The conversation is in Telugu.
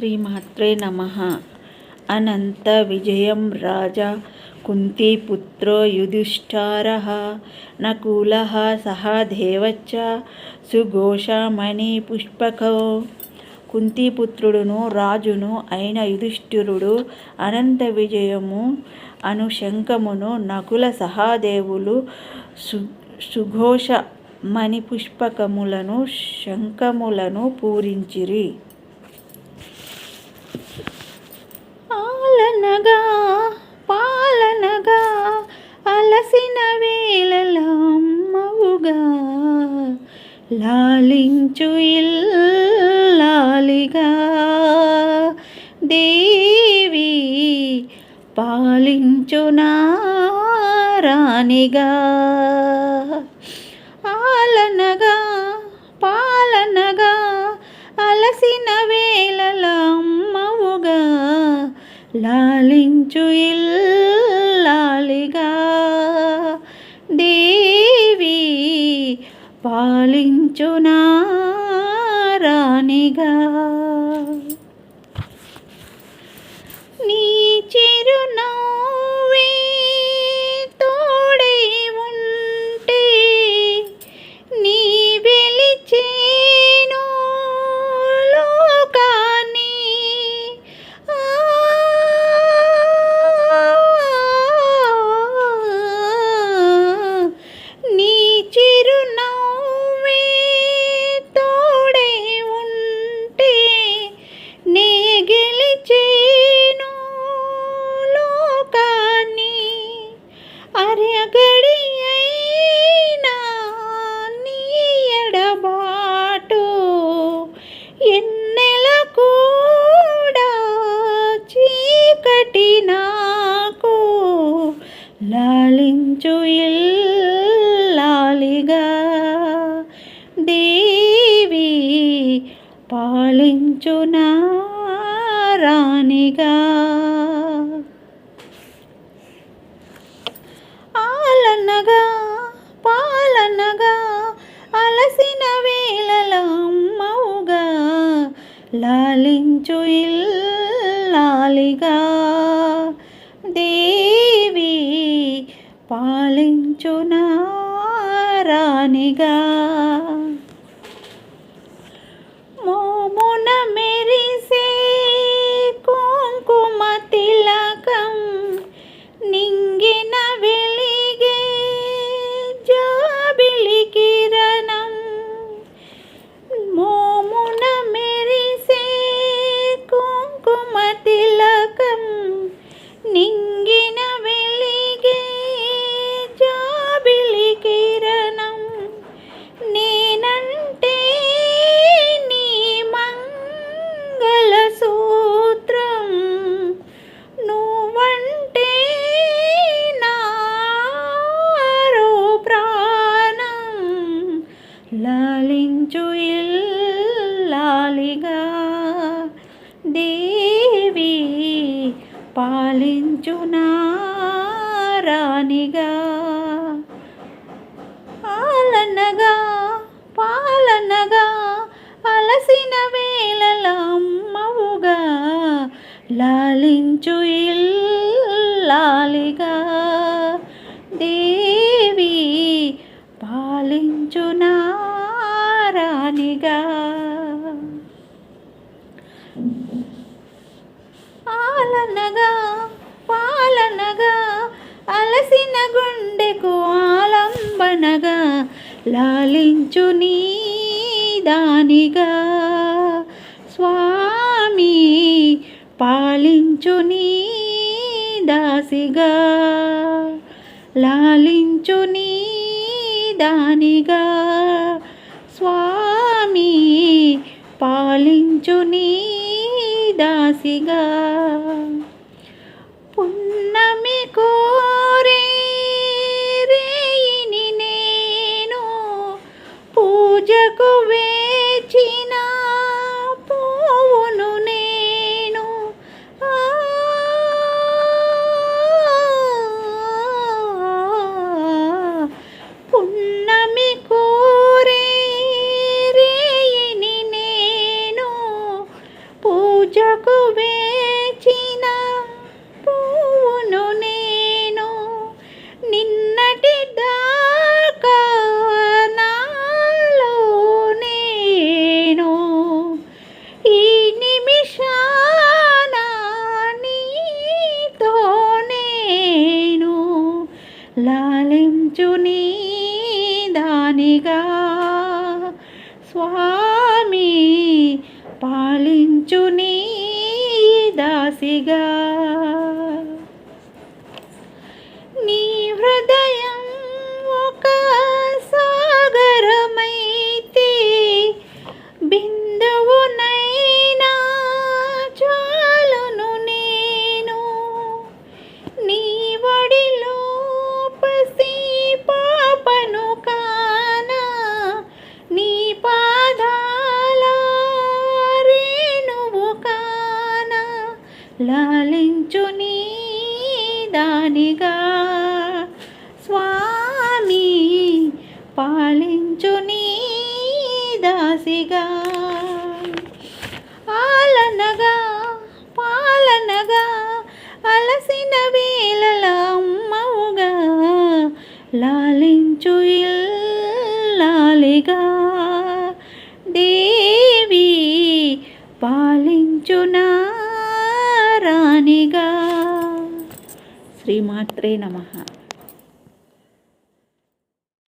శ్రీమాత్రే నమ. అనంత విజయం రాజా కుంతీపుత్రో నకూల సహా దేవచ్చ సుఘోషమణి పుష్పకో. కుంతీపుత్రుడును రాజును అయిన యుధిష్ఠిరుడు అనంత విజయము అను శంఖమును నకుల సహాదేవులు సు సుఘోష మణిపుష్పకములను శంఖములను పూరించిరి. పాలనగా పాలనగా అలసిన వేళలమ్మవుగా లాలించు ఇల్లాలిగా. దేవి పాలించు నారాణిగా లాలించు ఇల్లాలిగా. దేవి పాలించు నారాణిగా లాలించు ఇల్లాలిగా. దేవి పాలించు రాణిగా. ఆలనగా పాలనగా అలసిన వేళలమ్మవుగా లాలించు ఇల్లాలిగా. నారాణిగా పాలించు నారాణిగా పాలనగా పాలనగా అలసిన వేళలమ్మవుగా లాలించు ఇల్లాలిగా. దేవి పాలించు నారాణిగా పాలనగా పాలనగా అలసిన గుండెకు ఆలంబనగా లాలించు నీ దానిగా. స్వామి పాలించు నీ దాసిగా. లాలించు నీ దానిగా. స్వామి పాలించు నీ దాసిగా. పూజకు వేచిన పూను నేను నిన్నటి దాకా నాలో నేను ఈ నిమిషాన నీతో నేను లాలించు నీ దానిగా. స్వామి పాలించుని నీ లాలించు నీ దానిగా. స్వామి పాలించు నీ దాసిగా. ఆలనగా పాలనగా అలసిన వేళల అమ్మవుగా లాలించు ఇల్లాలిగా. దే శ్రీమాత్రే నమః.